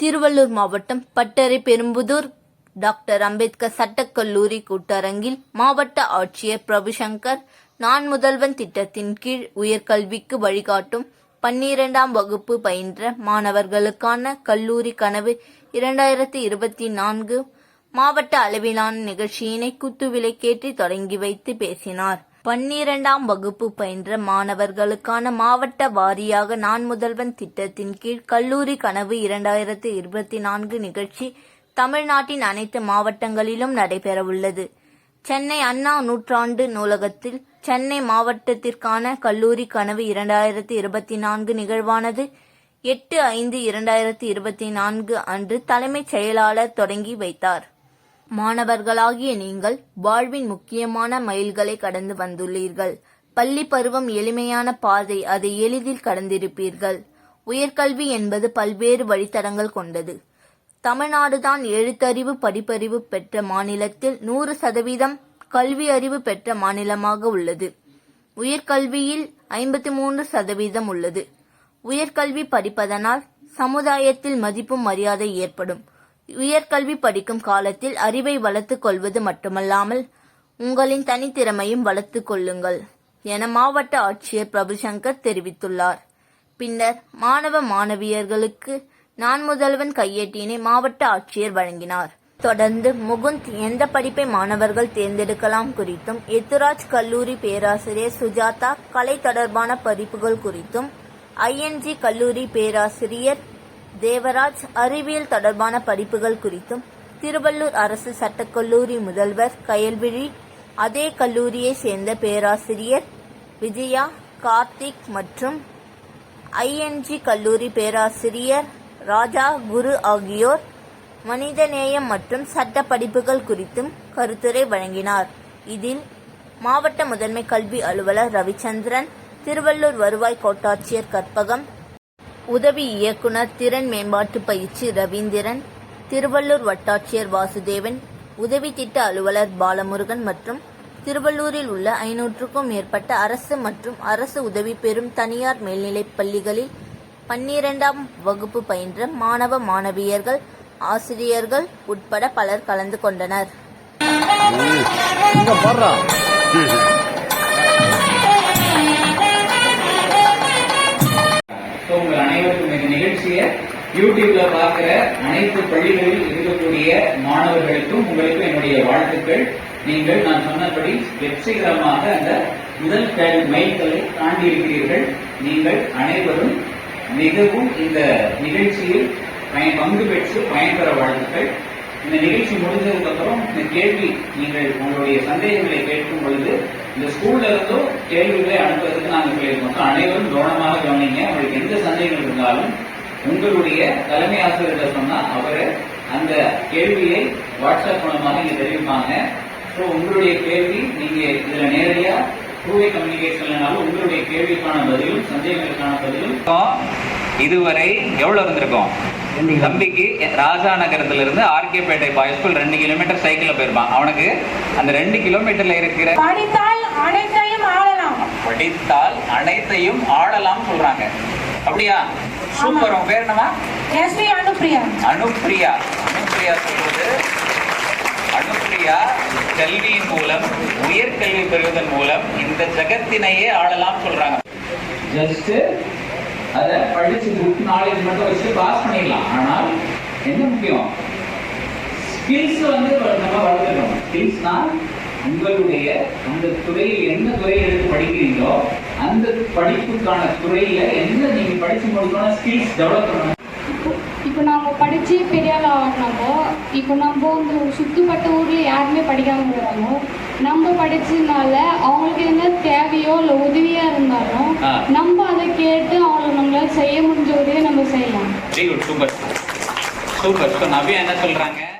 திருவள்ளூர் மாவட்டம் பட்டறை பெரும்புதூர் டாக்டர் அம்பேத்கர் சட்டக்கல்லூரி கூட்டரங்கில் மாவட்ட ஆட்சியர் பிரபுசங்கர் நான் முதல்வன் திட்டத்தின் கீழ் உயர்கல்விக்கு வழிகாட்டும் பன்னிரெண்டாம் வகுப்பு பயின்ற மாணவர்களுக்கான கல்லூரி கனவு இரண்டாயிரத்தி இருபத்தி நான்கு மாவட்ட அளவிலான நிகழ்ச்சியினை குத்துவிலை கேட்டு தொடங்கி வைத்து பேசினார். பன்னிரெண்டாம் வகுப்பு பயின்ற மாணவர்களுக்கான மாவட்ட வாரியாக நான் முதல்வன் திட்டத்தின் கீழ் கல்லூரி கனவு இரண்டாயிரத்து இருபத்தி நான்கு நிகழ்ச்சி தமிழ்நாட்டின் அனைத்து மாவட்டங்களிலும் நடைபெறவுள்ளது. சென்னை அண்ணா நூற்றாண்டு நூலகத்தில் சென்னை மாவட்டத்திற்கான கல்லூரி கனவு இரண்டாயிரத்து இருபத்தி நான்கு நிகழ்வானது. எட்டு ஐந்து இரண்டாயிரத்து இருபத்தி நான்கு அன்று தலைமைச் செயலாளர் தொடங்கி வைத்தார். மாணவர்களாகிய நீங்கள் வாழ்வின் முக்கியமான மைல்களை கடந்து வந்துள்ளீர்கள். பள்ளி பருவம் எளிமையான பாதை அதை எளிதில் கடந்திருப்பீர்கள். உயர்கல்வி என்பது பல்வேறு வழித்தடங்கள் கொண்டது. தமிழ்நாடுதான் எழுத்தறிவு படிப்பறிவு பெற்ற மாநிலத்தில் நூறு சதவீதம் கல்வி அறிவு பெற்ற மாநிலமாக உள்ளது. உயர்கல்வியில் ஐம்பத்தி மூன்று சதவீதம் உள்ளது. உயர்கல்வி படிப்பதனால் சமுதாயத்தில் மதிப்பும் மரியாதை ஏற்படும். உயர்கல்வி படிக்கும் காலத்தில் அறிவை வளர்த்துக் கொள்வது மட்டுமல்லாமல் உங்களின் தனித்திறமையும் வளர்த்துக் கொள்ளுங்கள் என மாவட்ட ஆட்சியர் பிரபுசங்கர் தெரிவித்துள்ளார். பின்னர் மாணவ மாணவியர்களுக்கு நான் முதல்வன் கையேட்டினை மாவட்ட ஆட்சியர் வழங்கினார். தொடர்ந்து முகுந்த் எந்த படிப்பை மாணவர்கள் தேர்ந்தெடுக்கலாம் குறித்தும் எத்துராஜ் கல்லூரி பேராசிரியர் சுஜாதா கலை தொடர்பான படிப்புகள் குறித்தும் ஐஎன்ஜி கல்லூரி பேராசிரியர் தேவராஜ் அறிவியல் தொடர்பான படிப்புகள் குறித்தும் திருவள்ளூர் அரசு சட்டக்கல்லூரி முதல்வர் கயல்விழி அதே கல்லூரியை சேர்ந்த பேராசிரியர் விஜயா கார்த்திக் மற்றும் ஐஎன்ஜி கல்லூரி பேராசிரியர் ராஜா குரு ஆகியோர் மனிதநேயம் மற்றும் சட்ட படிப்புகள் குறித்தும் கருத்துரை வழங்கினார். இதில் மாவட்ட முதன்மை கல்வி அலுவலர் ரவிச்சந்திரன் திருவள்ளூர் வருவாய் கோட்டாட்சியர் கற்பகம் உதவி இயக்குனர் திறன் மேம்பாட்டு பயிற்சி ரவீந்திரன் திருவள்ளூர் வட்டாட்சியர் வாசுதேவன் உதவி திட்ட அலுவலர் பாலமுருகன் மற்றும் திருவள்ளூரில் உள்ள ஐநூற்றுக்கும் மேற்பட்ட அரசு மற்றும் அரசு உதவி பெறும் தனியார் மேல்நிலைப் பள்ளிகளில் பன்னிரெண்டாம் வகுப்பு பயின்ற மாணவ மாணவியர்கள் ஆசிரியர்கள் உட்பட பலர் கலந்து கொண்டனர். அனைவருக்கும் இந்த நிகழ்ச்சியை யூடியூப்ல பார்க்கிற அனைத்து பள்ளிகளில் இருக்கக்கூடிய மாணவர்களுக்கும் உங்களுக்கும் என்னுடைய வாழ்த்துக்கள். நீங்கள் நான் சொன்னபடி வெற்றிகரமாக அந்த முதல் கல் மைல்கல்லை தாண்டி இருக்கிறீர்கள். நீங்கள் அனைவரும் மிகவும் இந்த நிகழ்ச்சியில் பயன் பங்கு பெற்று பயன்பெற வாழ்த்துக்கள். இந்த நிகழ்ச்சி முடிஞ்சதுக்கு அப்புறம் இந்த கேள்வி நீங்கள் உங்களுடைய சந்தேகங்களை கேட்கும் பொழுது இந்த ஸ்கூல்ல இருந்தோ கேள்விகளை அனுப்புறதுக்கு நாங்கள் சொல்லியிருக்கோம் அனைவரும் கவனமாக கவனிங்க. உங்களுக்கு எந்த சந்தேகங்கள் இருந்தாலும் உங்களுடைய தலைமை ஆசிரியர்கிட்ட சொன்னா அவரு அந்த கேள்வியை வாட்ஸ்அப் மூலமாக இங்க தெரிவிப்பாங்க. ஸோ உங்களுடைய கேள்வி நீங்க இதுல நேரடியா டூவே கம்யூனிகேஷன்லனாலும் உங்களுடைய கேள்விக்கான பதிலும் சந்தேகங்களுக்கான பதிலும் இதுவரை எவ்வளவு இருந்திருக்கோம்? தம்பிக்கு ராஜா நகரத்துல இருந்து ஆர்கேபேட்டை பாய் ஸ்கூல் ரெண்டு கிலோமீட்டர் சைக்கிள்ல போயிருப்பான். அவனுக்கு அந்த ரெண்டு கிலோமீட்டர்ல இருக்கிற படித்தால் அனைத்தையும் ஆளலாம். படித்தால் அனைத்தையும் ஆடலாம் சொல்றாங்க. அப்படியா? சூப்பர். உன் பேர் என்னமா எஸ்வி அனுப்பிரியா. அனுப்பிரியா. அனுப்பிரியா சொல்றது அனுப்பிரியா கல்வியின் மூலம் உயர்கல்வி பெறுவதன் மூலம் இந்த ஜகத்தினையே ஆளலாம் சொல்றாங்க. ஜஸ்ட் அத படிச்சு புக் நாலேஜ் மட்டும் வச்சு பாஸ் பண்ணிடலாம். ஆனால் என்ன முக்கியம்? ஸ்கில்ஸ் வந்து நம்ம வளர்த்துக்கணும். ஸ்கில்ஸ்னா உங்களுடைய அந்த துறையில் என்ன துறையை எடுத்து படிக்கிறீங்களோ அந்த படிப்புக்கான துறையில என்ன நீங்க படிச்சு முடிக்கணும் ஸ்கில்ஸ் டெவலப் பண்ணணும். இப்போ இப்போ நாம் படித்து பெரிய ஆள் ஆகினப்போ இப்போ நம்ம வந்து சுற்றுப்பட்ட ஊரில் யாருமே படிக்காமல் இருக்காங்க நம்ம படிச்சதுனால அவங்களுக்கு என்ன தேவையோ இல்லை உதவியாக இருந்தாலும். நம்ம அதை கேட்டு அவங்களுக்கு நம்மளால செய்ய முடிஞ்ச உதவியை நம்ம செய்யலாம். Very good super. Super. So Navya என்ன சொல்றாங்க?